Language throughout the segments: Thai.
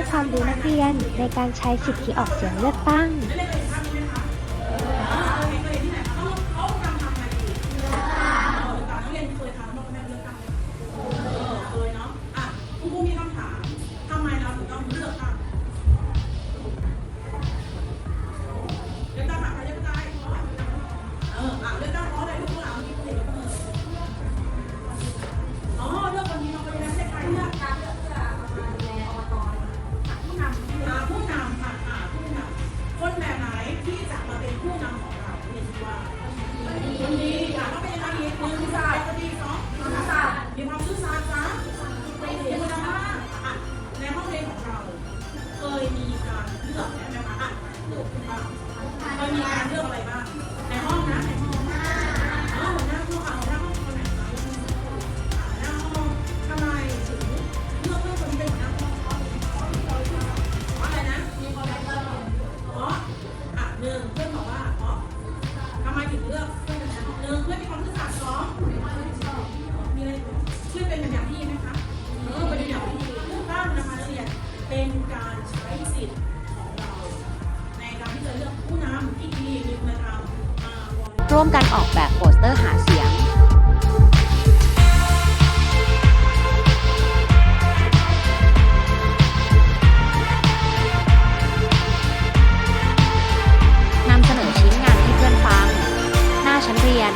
ให้ความรู้นักเรียนในการใช้สิทธิออกเสียงเลือกตั้ง ร่วมกันออกแบบโปสเตอร์หาเสียงนำเสนอชิ้นงานให้เพื่อนฟัง หน้าชั้นเรียน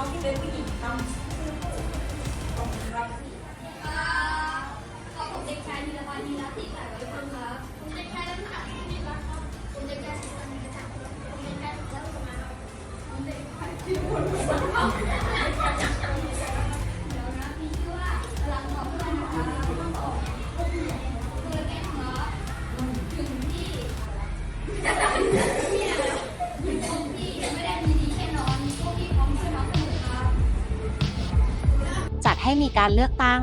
น้องที่เป็นผู้หญิงทำชื่อผู้ตรงไรสิผมเด็กชายนีรพันีรศิษย์สาไว้พัะคุณเด็กชายรัตนาที่มีรักครัคุณเด็กชายศิษย์สันติจักคุณเด็กชายศิษย์รัตนาผมเด็กชายที่ผล ให้มีการเลือกตั้ง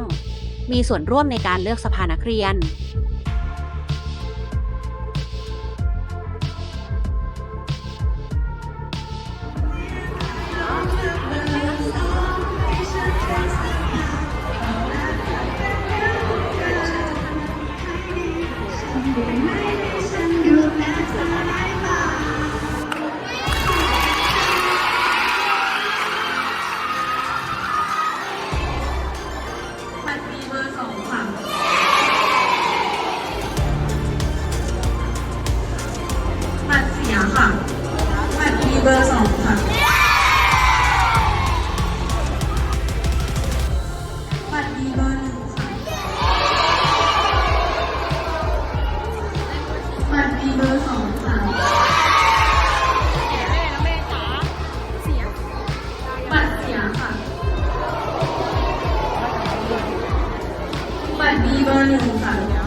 มีส่วนร่วมในการเลือกสภานักเรียน 刚刚那个